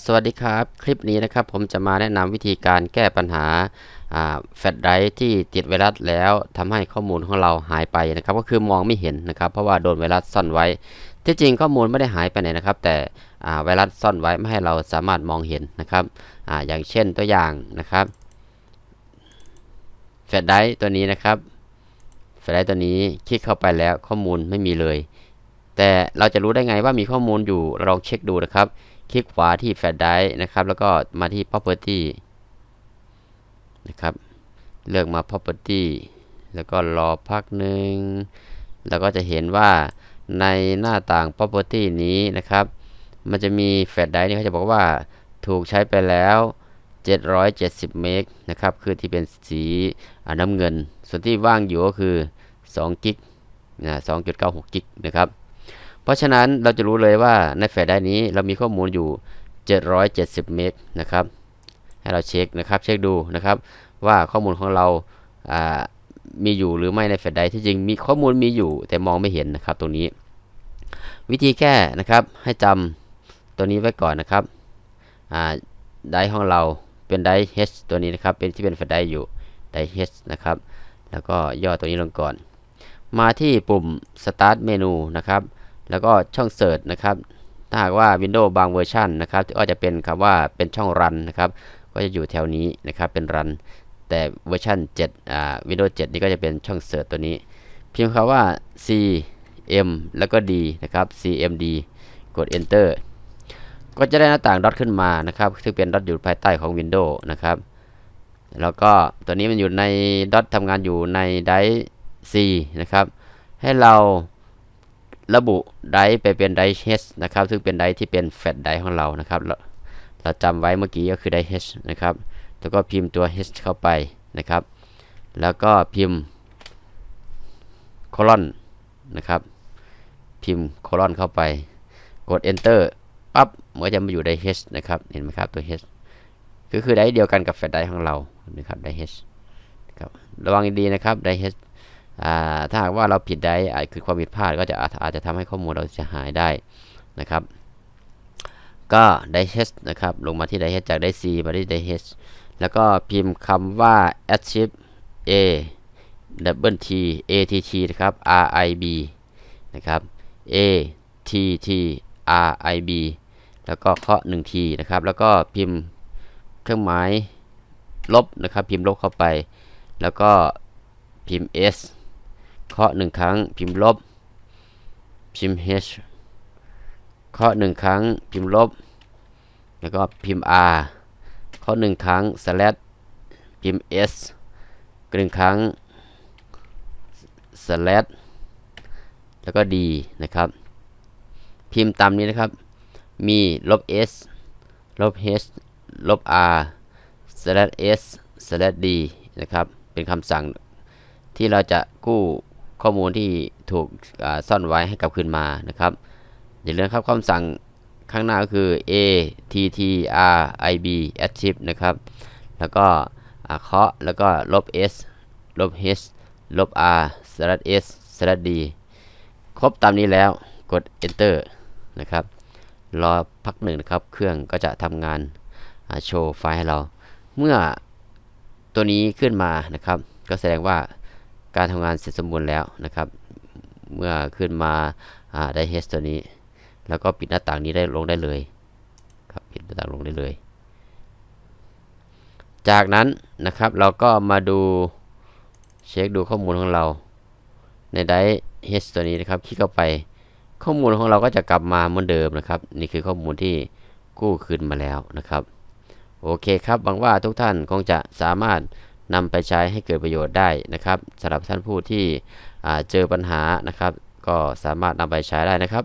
สวัสดีครับ คลิปนี้นะครับผมจะมาแนะนำวิธีการแก้ปัญหาแฟลชไดรฟ์ที่ติดไวรัสแล้วทำให้ข้อมูลของเราหายไปนะครับ ก็คือมองไม่เห็นนะครับ เพราะว่าโดนไวรัสซ่อนไว้ ที่จริงข้อมูลไม่ได้หายไปไหนนะครับ แต่ไวรัสซ่อนไว้ไม่ให้เราสามารถมองเห็นนะครับออย่างเช่นตัวอย่างนะครับแฟลชไดรฟ์ตัวนี้นะครับแฟลชไดรฟ์ตัวนี้คลิกเข้าไปแล้วข้อมูลไม่มีเลย แต่เราจะรู้ได้ไงว่ามีข้อมูลอยู่ลองเช็คดูนะครับ คลิกขวาที่แฟลชไดรฟ์นะครับ แล้วก็มาที่ property นะครับ เลือกมา property แล้วก็รอพักหนึ่ง แล้วก็จะเห็นว่าในหน้าต่าง property นี้นะครับ มันจะมีแฟลชไดรฟ์นี่เขาจะบอกว่าถูกใช้ไปแล้ว 770 เมกนะครับ คือที่เป็นสีน้ำเงิน ส่วนที่ว่างอยู่ก็คือ2กิกนะ2.96กิกนะครับ เพราะฉะนั้นเราจะรู้เลยว่าในแฟลชไดร์นี้เรามีข้อมูลอยู่ 770 เมกนะครับให้เราเช็คนะครับเช็คดูนะครับ ว่าข้อมูลของเราามีอยู่หรือไม่ในแฟลชไดร์ที่จริงมีข้อมูลมีอยู่แต่มองไม่เห็นนะครับตรงนี้ วิธีแก้นะครับให้จำตัวนี้ไว้ก่อนนะครับไดร์ของเราเป็นไดร์ H ตัวนี้นะครับเป็นที่เป็นแฟลชไดร์อยู่ไดร์ H นะครับแล้วก็ย่อตัวนี้ลงก่อน มาที่ปุ่ม start เมนูนะครับ แล้วก็ช่องเสิร์ชนะครับ ถ้าหากว่า Windows บางเวอร์ชันนะครับก็จะเป็นคำว่าเป็นช่องรันนะครับ ก็จะอยู่แถวนี้นะครับเป็นรัน แต่เวอร์ชัน7อ่า Windows 7 นี่ก็จะเป็นช่องเสิร์ชตัวนี้ พิมพ์คำว่า cm แล้วก็ d นะครับ cmd กด enter ก็จะได้หน้าต่างดอทขึ้นมานะครับ ซึ่งเป็นดอทอยู่ภายใต้ของ Windows นะครับ แล้วก็ตัวนี้มันอยู่ในดอททำงานอยู่ในไดร์ C นะครับ ให้เรา ระบุไดร์ไปเป็นไดร์ H นะครับซึ่งเป็นไดร์ที่เป็นแฟลชไดร์ของเรานะครับเราจำไว้เมื่อกี้ก็คือไดร์ H นะครับแล้วก็พิมพ์ตัว H เข้าไปนะครับ แล้วก็พิมพ์โคลอนนะครับ พิมพ์โคลอนเข้าไป กด enter ปั๊บมันจะมาอยู่ไดร์ H นะครับเห็นไหมครับตัว H ก็คือไดร์เดียวกันกับแฟลชไดร์ของเรานะครับไดร์ H ครับระวังดีนะครับไดร์ H ถ้าหากว่าเราผิดได้คือความผิดพลาดก็จะอาจจะทำให้ข้อมูลเราเสียหายได้นะครับ ก็ได้เฮนะครับลงมาที่ได้เฮจากได้ C มาที่ได้เฮแล้วก็พิมพ์คำว่า achieve a double t a t t นะครับ r i b นะครับ a t t r i b แล้วก็เคาะ1ทีนะครับ แล้วก็พิมพ์เครื่องหมายลบนะครับ พิมพ์ลบเข้าไป แล้วก็พิมพ์ s เคาะหนึ่งครั้งพิมพ์ลบ พิมพ์ h เคาะหนึ่งครั้งพิมพ์ลบ แล้วก็พิมพ์ r เคาะหนึ่งครั้ง slash พิมพ์ s หนึ่งครั้ง slash แล้วก็ d นะครับ พิมพ์ตามนี้นะครับ มีลบ s ลบ h ลบ r slash s slash d นะครับ เป็นคำสั่งที่เราจะกู้ ข้อมูลที่ถูกซ่อนไว้ให้กลับคืนมานะครับอย่าลืมครับคำสั่งข้างหน้าก็คือ a t t r i b active นะครับ แล้วก็เคาะแล้วก็ลบ s ลบ h ลบ r slash s slash d ครบตามนี้แล้วกด enter นะครับรอพักหนึ่งนะครับ เครื่องก็จะทำงานโชว์ไฟล์ให้เรา เมื่อตัวนี้ขึ้นมานะครับ ก็แสดงว่า การทำงานเสร็จสมบูรณ์แล้วนะครับ เมื่อขึ้นมาได้เฮสตัวนี้ แล้วก็ปิดหน้าต่างนี้ได้ลงได้เลยครับปิดหน้าต่างลงได้เลย จากนั้นนะครับเราก็มาดูเช็คดูข้อมูลของเรา ในไดเฮสตัวนี้นะครับ คลิกเข้าไปข้อมูลของเราก็จะกลับมาเหมือนเดิมนะครับ นี่คือข้อมูลที่กู้คืนมาแล้วนะครับ โอเคครับหวังว่าทุกท่านคงจะสามารถ นำไปใช้ให้เกิดประโยชน์ได้นะครับสำหรับท่านผู้ที่เจอปัญหานะครับ ก็สามารถนำไปใช้ได้นะครับ